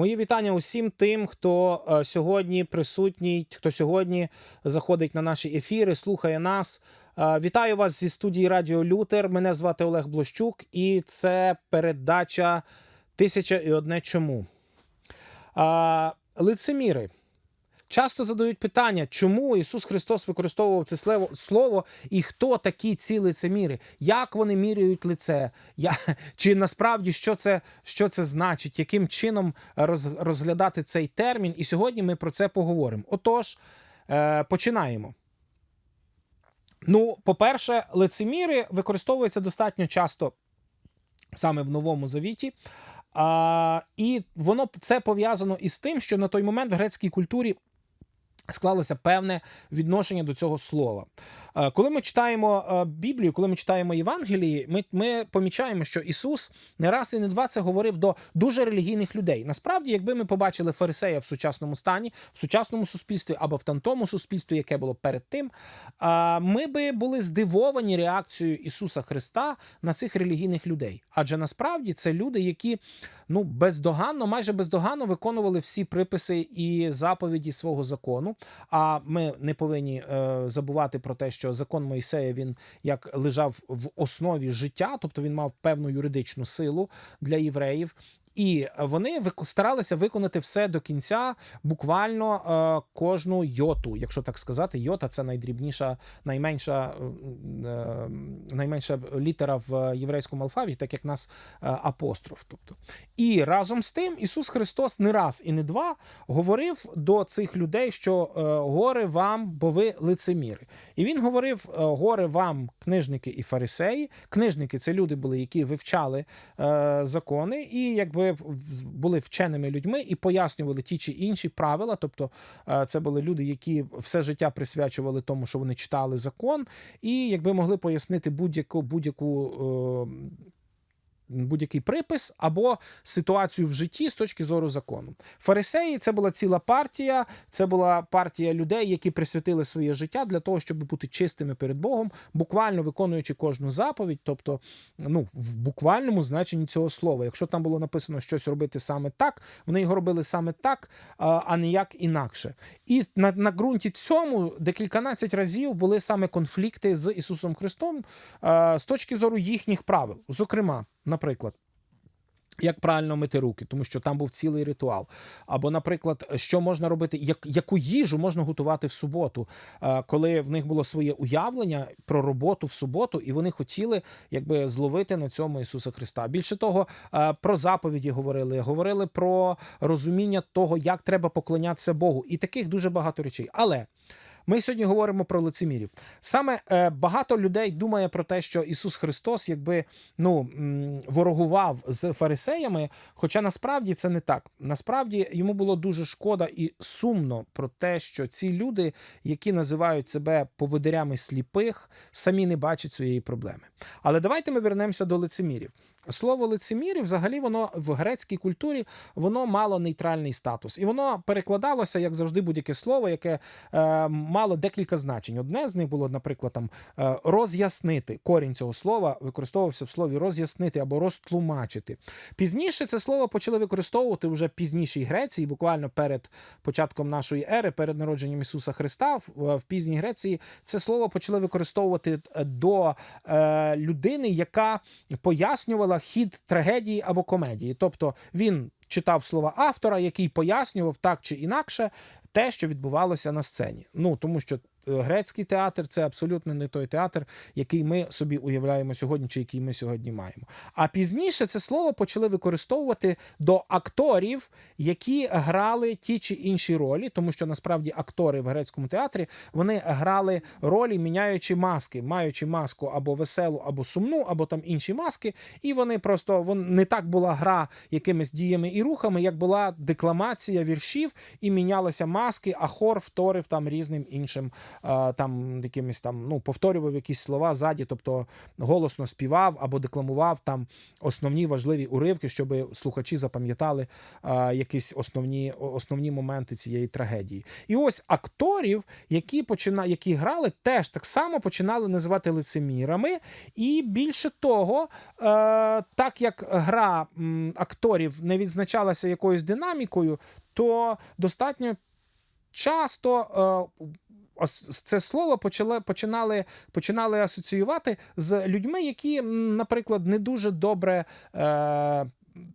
Мої вітання усім тим, хто е, сьогодні присутній, хто сьогодні заходить на наші ефіри, слухає нас. Е, Вітаю вас зі студії Радіо Лютер. Мене звати Олег Блощук, і це передача Тисяча і одне чому. Лицеміри. Часто задають питання, чому Ісус Христос використовував це слово, і хто такі ці лицеміри, як вони міряють лице, я, чи насправді що це, що це значить, яким чином роз, розглядати цей термін. І сьогодні ми про це поговоримо. Отож, е, починаємо. Ну, по-перше, лицеміри використовуються достатньо часто саме в Новому Завіті. А, і воно це пов'язано із тим, що на той момент в грецькій культурі склалося певне відношення до цього слова. Е, Коли ми читаємо е, Біблію, коли ми читаємо Євангелії, ми, ми помічаємо, що Ісус не раз і не два це говорив до дуже релігійних людей. Насправді, якби ми побачили фарисея в сучасному стані, в сучасному суспільстві або в тому суспільстві, яке було перед тим, е, ми би були здивовані реакцією Ісуса Христа на цих релігійних людей. Адже насправді це люди, які ну бездоганно, майже бездоганно виконували всі приписи і заповіді свого закону. А ми не повинні забувати про те, що закон Моїсея він як лежав в основі життя, тобто він мав певну юридичну силу для євреїв. І вони старалися виконати все до кінця, буквально е, кожну йоту, якщо так сказати. Йота це найдрібніша, найменша, е, найменша літера в єврейському алфавіті, так як нас е, апостроф. Тобто. І разом з тим Ісус Христос не раз і не два говорив до цих людей, що е, горе вам, бо ви лицеміри. І він говорив: е, горе вам, книжники і фарисеї. Книжники це люди були, які вивчали е, закони, і якби в- були вченими людьми і пояснювали ті чи інші правила. Тобто, е, це були люди, які все життя присвячували тому, що вони читали закон, і якби могли пояснити будь-яку будь-яку. Будь-який припис або ситуацію в житті з точки зору закону. Фарисеї це була ціла партія, це була партія людей, які присвятили своє життя для того, щоб бути чистими перед Богом, буквально виконуючи кожну заповідь, тобто ну, в буквальному значенні цього слова. Якщо там було написано щось робити саме так, вони його робили саме так, а а ніяк інакше. І на, на ґрунті цьому декільканадцять разів були саме конфлікти з Ісусом Христом з точки зору їхніх правил. Зокрема, наприклад. Як правильно мити руки, тому що там був цілий ритуал. Або, наприклад, що можна робити, як, яку їжу можна готувати в суботу, е, коли в них було своє уявлення про роботу в суботу, і вони хотіли якби зловити на цьому Ісуса Христа. Більше того, е, про заповіді говорили, говорили про розуміння того, як треба поклонятися Богу, і таких дуже багато речей. Але ми сьогодні говоримо про лицемірів. Саме е, багато людей думає про те, що Ісус Христос якби ну ворогував з фарисеями. Хоча насправді це не так. Насправді йому було дуже шкода і сумно про те, що ці люди, які називають себе поводирями сліпих, самі не бачать своєї проблеми. Але давайте ми вернемося до лицемірів. Слово лицемірів, взагалі, воно в грецькій культурі воно мало нейтральний статус, і воно перекладалося, як завжди, будь-яке слово, яке е, мало декілька значень. Одне з них було, наприклад, там е, роз'яснити. Корінь цього слова використовувався в слові роз'яснити або розтлумачити. Пізніше це слово почали використовувати вже пізнішій Греції, буквально перед початком нашої ери, перед народженням Ісуса Христа. В, в пізній Греції це слово почали використовувати е, до е, людини, яка пояснювала хід трагедії або комедії. Тобто він читав слова автора, який пояснював так чи інакше те, що відбувалося на сцені. Ну тому що. Грецький театр це абсолютно не той театр, який ми собі уявляємо сьогодні, чи який ми сьогодні маємо. А пізніше це слово почали використовувати до акторів, які грали ті чи інші ролі, тому що насправді актори в грецькому театрі вони грали ролі, міняючи маски, маючи маску або веселу, або сумну, або там інші маски, і вони просто вон не так була гра якимись діями і рухами, як була декламація віршів, і мінялися маски, а хор вторив там різним іншим там якимись там ну повторював якісь слова ззаді, тобто голосно співав або декламував там основні важливі уривки, щоб слухачі запам'ятали е, якісь основні, основні моменти цієї трагедії. І ось акторів, які почина, які грали, теж так само починали називати лицемірами. І більше того, е, так як гра акторів не відзначалася якоюсь динамікою, то достатньо часто. Це слово почали, починали, починали асоціювати з людьми, які, наприклад, не дуже добре е,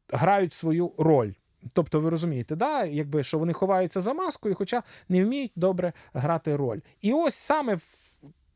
грають свою роль. Тобто, ви розумієте, да? якби що вони ховаються за маскою, хоча не вміють добре грати роль. І ось саме в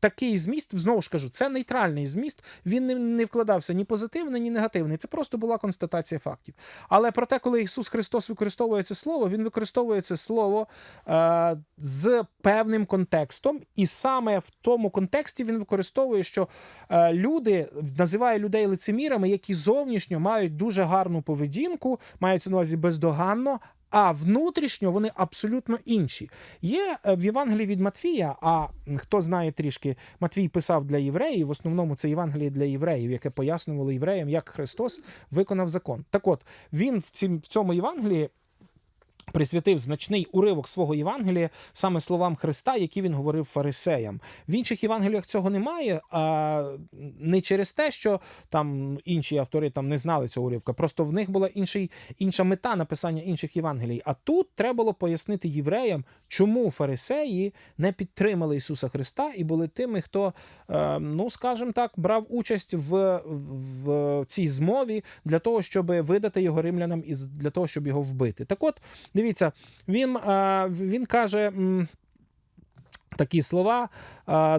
такий зміст, знову ж кажу, це нейтральний зміст. Він не, вкладався ні позитивний, ні негативний. Це просто була констатація фактів. Але проте, коли Ісус Христос використовує це слово, Він використовує це слово е, з певним контекстом, і саме в тому контексті він використовує, що е, люди називає людей лицемірами, які зовнішньо мають дуже гарну поведінку, мається на увазі бездоганно. А внутрішньо вони абсолютно інші. Є е, в Євангелії від Матвія. А хто знає трішки, Матвій писав для євреїв. В основному це Євангеліє для євреїв, яке пояснювало євреям, як Христос виконав закон. Так от він в цьому Євангелії присвятив значний уривок свого Євангелія саме словам Христа, які він говорив фарисеям. В інших Євангеліях цього немає, а не через те, що там інші автори там не знали цього уривка. Просто в них була інший, інша мета написання інших Євангелій. А тут треба було пояснити євреям, чому фарисеї не підтримали Ісуса Христа і були тими, хто, е, ну скажімо так, брав участь в, в цій змові для того, щоб видати його римлянам і для того, щоб його вбити. Так от, дивіться, він, е, він каже. Такі слова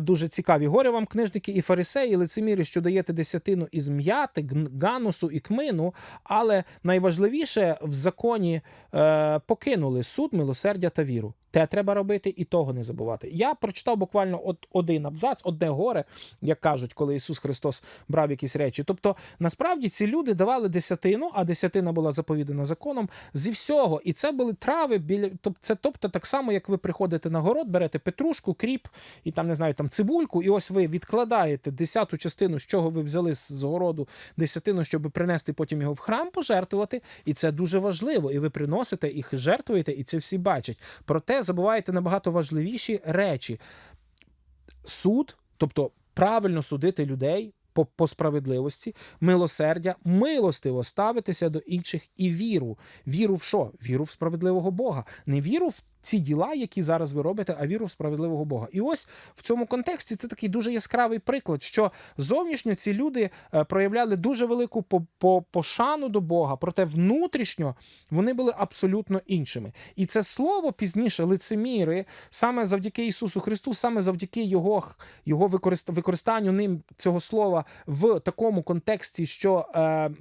дуже цікаві. Горе вам, книжники і фарисеї, лицеміри, що даєте десятину із м'яти, ганусу і кмину, але найважливіше в законі е, покинули суд, милосердя та віру. Те треба робити, і того не забувати. Я прочитав буквально от один абзац, одне горе, як кажуть, коли Ісус Христос брав якісь речі. Тобто, насправді ці люди давали десятину, а десятина була заповідана законом зі всього. І це були трави біля. Тобто, це тобто так само, як ви приходите на город, берете петрушку, кріп і там не знаю, там цибульку, і ось ви відкладаєте десяту частину, з чого ви взяли з городу десятину, щоб принести потім його в храм, пожертвувати. І це дуже важливо. І ви приносите їх жертвуєте, і це всі бачать. Проте забуваєте набагато важливіші речі. Суд, тобто правильно судити людей. По, по справедливості, милосердя, милостиво ставитися до інших і віру. Віру в що? Віру в справедливого Бога. Не віру в ці діла, які зараз ви робите, а віру в справедливого Бога. І ось в цьому контексті це такий дуже яскравий приклад, що зовнішньо ці люди е, проявляли дуже велику по, по, пошану до Бога, проте внутрішньо вони були абсолютно іншими. І це слово пізніше лицеміри, саме завдяки Ісусу Христу, саме завдяки Його, його використанню ним цього слова в такому контексті, що е,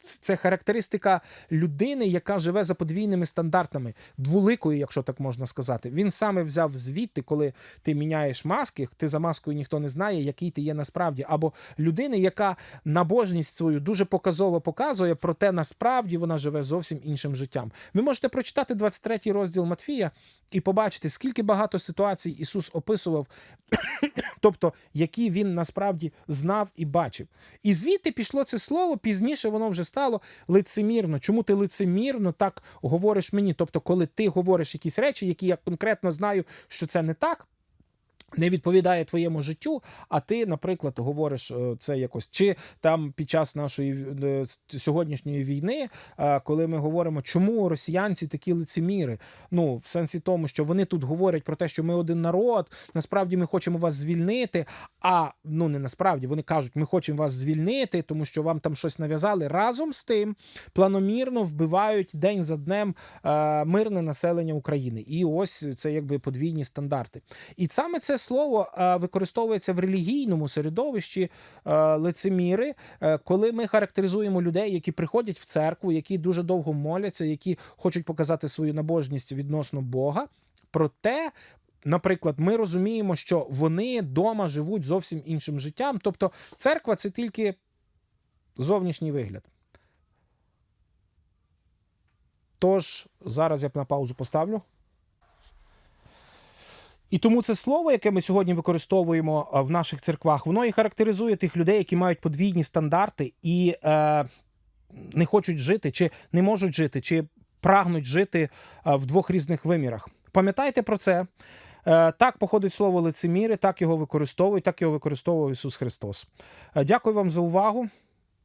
це характеристика людини, яка живе за подвійними стандартами, двуликою, якщо так можна сказати. Він саме взяв звідти, коли ти міняєш маски, ти за маскою ніхто не знає, який ти є насправді. Або людини, яка набожність свою дуже показово показує, проте насправді вона живе зовсім іншим життям. Ви можете прочитати 23 розділ Матфія і побачити, скільки багато ситуацій Ісус описував, тобто які він насправді знав і бачив. І звідти пішло це слово, пізніше воно вже стало лицемірно. Чому ти лицемірно так говориш мені? Тобто, коли ти говориш якісь речі, які я конкретно знаю, що це не так. Не відповідає твоєму життю, а ти, наприклад, говориш е, це якось чи там під час нашої е, сьогоднішньої війни, е, коли ми говоримо, чому росіянці такі лицеміри? Ну, в сенсі тому, що вони тут говорять про те, що ми один народ, насправді ми хочемо вас звільнити. А ну не насправді вони кажуть, ми хочемо вас звільнити, тому що вам там щось нав'язали. Разом з тим планомірно вбивають день за днем мирне населення України. І ось це якби подвійні стандарти. І саме це слово е, використовується в релігійному середовищі е, лицеміри, е, коли ми характеризуємо людей, які приходять в церкву, які дуже довго моляться, які хочуть показати свою набожність відносно Бога. Проте. Наприклад, ми розуміємо, що вони дома живуть зовсім іншим життям. Тобто, церква це тільки зовнішній вигляд. Тож, зараз я б на паузу поставлю. І тому це слово, яке ми сьогодні використовуємо е, в наших церквах, воно і характеризує тих людей, які мають подвійні стандарти і е, не хочуть жити, чи не можуть жити, чи прагнуть жити е, в двох різних вимірах. Пам'ятайте про це. Е, Так походить слово лицеміри, так його використовують, так його використовував Ісус Христос. Дякую вам за увагу.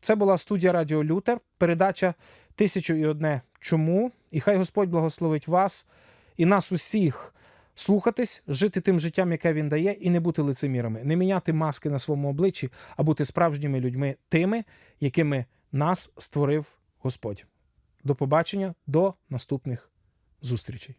Це була студія Радіо Лютер, передача Тисячу і одне чому. І хай Господь благословить вас і нас усіх слухатись, жити тим життям, яке він дає, і не бути лицемірами, не міняти маски на своєму обличчі, а бути справжніми людьми, тими, якими нас створив Господь. До побачення, до наступних зустрічей.